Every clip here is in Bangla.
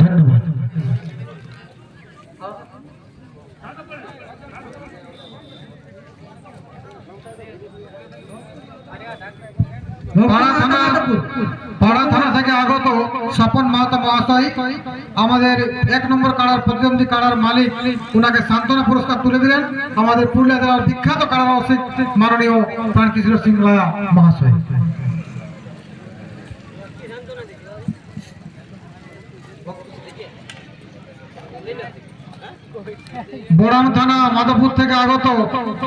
ধন্যবাদ। আগত মহাশয়, আমাদের এক নম্বর মালিক সান্ত্বনা পুরস্কার তুলে দিলেন। আমাদের পুরুলিয়া জেলার বিখ্যাত মাননীয় প্রাণকিশোর সিং মহাশয়। বড়াম থানা, মাধবপুর থেকে আগত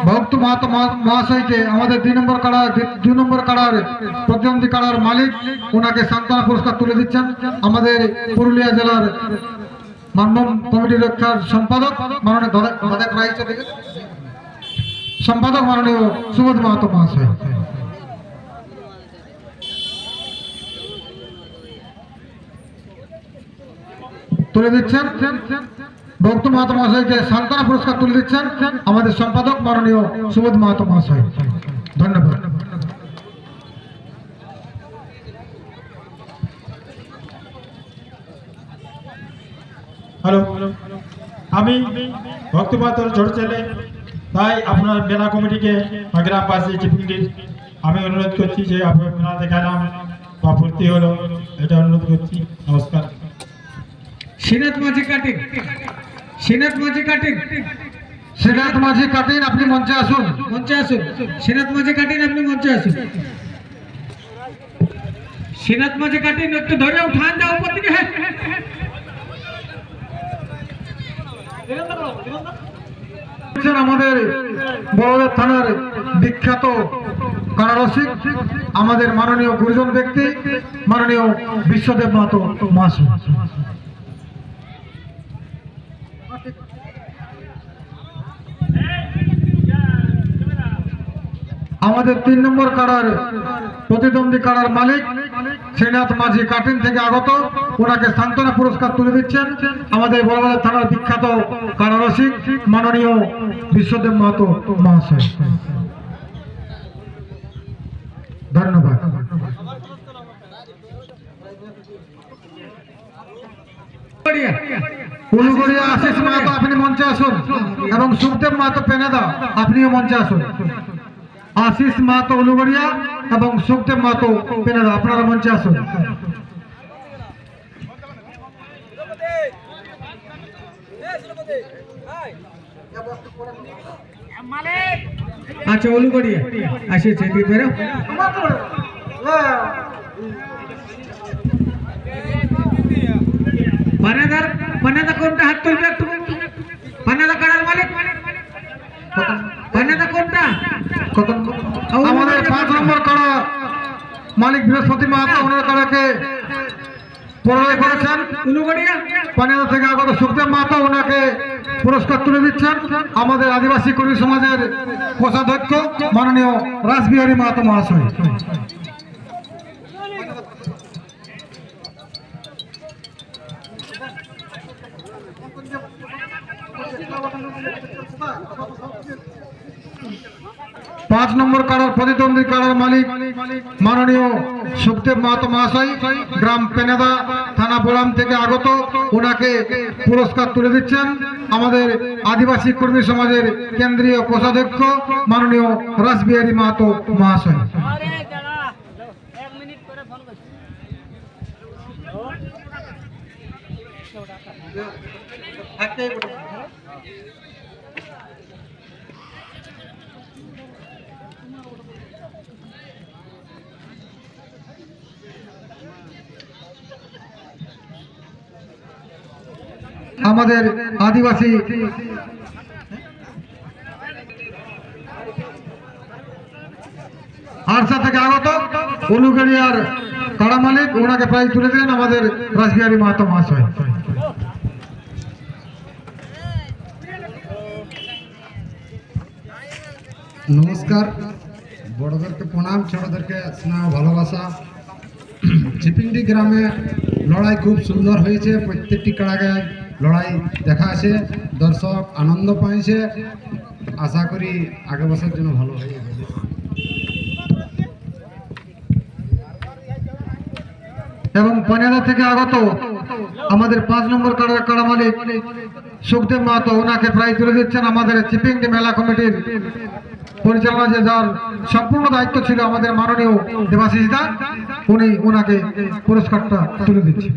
ভক্ত মাহাতো মহাশয়কে আমাদের দুই নম্বর কাড়ার দুই নম্বর কাড়ার প্রতিদ্বন্দ্বী কাড়ার মালিক ওনাকে সান্ত্বনা পুরস্কার তুলে দিচ্ছেন আমাদের পুরুলিয়া জেলার মানব কমিটি রক্ষার সম্পাদক সম্পাদক মাননীয় সুবোধ মাহাতো মহাশয়। তুলে দিচ্ছেন। ভক্ত মাহাতো মহাশয়কে সান্ত্বনা পুরস্কার তুলে দিচ্ছেন আমাদের সম্পাদক মাননীয় সুবোধ মাহাতো মহাশয়। ধন্যবাদ। হ্যালো। আমি ভক্তিপাতর ছোট ছেলে তাই আপনার মেলা কমিটিকে গ্রামবাসী চিপিংটির আমি অনুরোধ করছি যে আপনার মেলা দেখালাম বা ভর্তি হলো। এটা অনুরোধ করছি। নমস্কার। শ্রীনাথ মাঝি কাটিং। শ্রীনাথ মাঝি কাটিং। শ্রীনাথ মাঝি কাটিন আপনি মঞ্চে আসুন। মঞ্চে আসুন। শ্রীনাথ মাঝি কাটিং আপনি মঞ্চে আসুন। শ্রীনাথ মাঝি কাটিং একটু ধরে উঠান দাও উপর দিকে। আমাদের বড়দের থানার বিখ্যাত কারারসিক আমাদের মাননীয় গুরুজন ব্যক্তি মাননীয় বিশ্বদেব মাহাতো মহাশয় আমাদের তিন নম্বর কাড়ার প্রতিদ্বন্দ্বী কাড়ার মালিক শ্রীনাথ মাঝি কাটিন থেকে আগত। ওনাকে সান্ত্বনা পুরস্কার তুলে দিচ্ছেন আমাদের বড়বাজার থানার বিখ্যাত কারারসিক মাননীয় বিশ্বদেব মাহাতো মহাশয়। ধন্যবাদ। আশিস মাহাতো, আপনি মঞ্চে আসুন এবং সুখদেব মাহাতো, পেনাদা, আপনিও মঞ্চে আসুন। আশিস মাহাতো উলুগড়িয়া এবং সুখদেব মাহাতো পেনাদা আপনারা মঞ্চে আসুন আচ্ছা ওলু বড়িয়া আসিছে এদিকে বেরো পানাদার পানাদা কোনটা হাত তুলবে একটু পানাদা কাড়ার মালিক পানাদা কোনটা আমাদের পাঁচ নম্বর কারা? মালিক বৃহস্পতি মাহাতো ওনার করেছেন। থেকে আগত মাহাতো ওনাকে পুরস্কার তুলে দিচ্ছেন। আমাদের আদিবাসী কর্মী সমাজের কোষাধ্যক্ষ, মাননীয় রাসবিহারী মাহাতো মহাশয়। পাঁচ নম্বর কারার প্রতিদ্বন্দ্বী কারার মালিক মাননীয় সুখদেব মাহাতো মহাশয়, গ্রাম পেনেদা থানা বোলাম থেকে আগত। ওনাকে পুরস্কার তুলে দিচ্ছেন আমাদের আদিবাসী কর্মী সমাজের কেন্দ্রীয় কোষাধ্যক্ষ মাননীয় রাসবিহারী মাহাতো মহাশয়। আরে দাঁড়া এক মিনিট করে ফোন করছি আমাদের আদিবাসী আরসা থেকে আগত অনুগড়িয়ার কাড়া মালিক, ওনাকে প্রাইজ তুলে দিলেন আমাদের রাসবিহারী মাহাতো মহাশয়। নমস্কার। বড়দেরকে প্রণাম, ছোটদেরকে স্নেহ, ভালোবাসা। চিপিন্ডি গ্রামে লড়াই খুব সুন্দর হয়েছে। প্রত্যেকটি কাড়াগায় লড়াই দেখা আছে। দর্শক আনন্দ পাইছে। আশা করি আগে বছর জন্য ভালো হয়ে এবং পানিয়াদা থেকে আগত আমাদের পাঁচ নম্বর কাড়ার কাড়া মালিক সুখদেব মাহাতো, ওনাকে প্রায় তুলে দিচ্ছেন আমাদের চিপিংডি মেলা কমিটির পরিচালনা যে যার সম্পূর্ণ দায়িত্ব ছিল আমাদের মাননীয় দেবাশিস দা উনি ওনাকে পুরস্কারটা তুলে দিচ্ছেন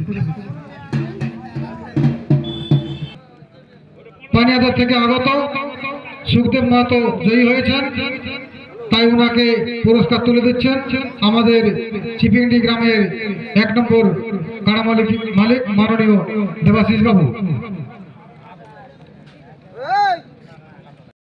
পানিয়াদর থেকে আগত সুখদেব মাহাতো জয়ী হয়েছেন, তাই ওনাকে পুরস্কার তুলে দিচ্ছেন। আমাদের চিপিংডি গ্রামের এক নম্বর কাড়া মালিক মালিক মাননীয় দেবাশিস বাবু